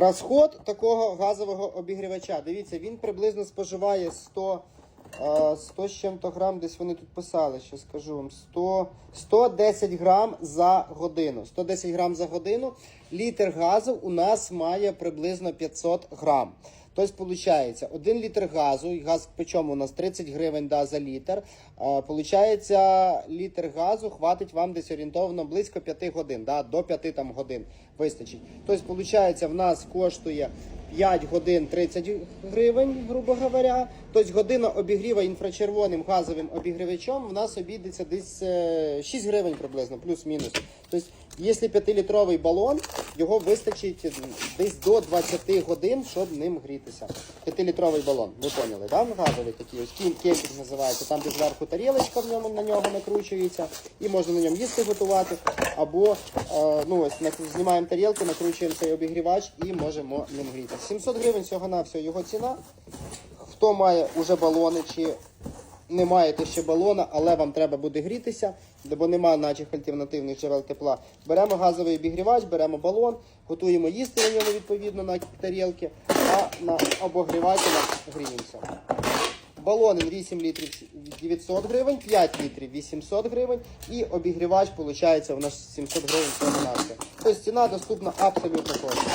Розход такого газового обігрівача. Дивіться, він приблизно споживає 100, е, 100 з чим-то грам, десь вони тут писали, що скажу вам, 100, 110 грам за годину. 110 грам за годину. Літр газу у нас має приблизно 500 грам. Тобто, виходить, 1 літр газу, і газ причому у нас 30 гривень да, за літр. Е, Получається, літр газу хватить вам десь орієнтовно близько 5 годин, да, до 5 там, годин вистачить. Тобто, виходить, в нас коштує 5 годин 30 гривень, грубо говоря. Тобто година обігріва інфрачервоним газовим обігрівачом в нас обійдеться десь е, 6 гривень приблизно, плюс-мінус. Тобто, якщо 5-літровий балон, його вистачить десь до 20 годин, щоб ним грітися. 5-літровий балон, ви поняли, да? газовий такий ось кемпінг називається. Там де зверху тарілочка в ньому на нього накручується, і можна на ньому їсти готувати. Або е, ну ось знімаємо тарілку, накручуємо цей обігрівач і можемо ним грітися. 700 гривень всього на всього його ціна. Хто має уже балони чи не маєте ще балона, але вам треба буде грітися, бо немає наших альтернативних джерел тепла. Беремо газовий обігрівач, беремо балон, готуємо їсти на ньому відповідно на тарілки, а на обогрівателях гріємося. Балони 8 літрів 900 гривень, 5 літрів 800 гривень і обігрівач виходить у нас 700 гривень. Тобто ціна доступна абсолютно кожному.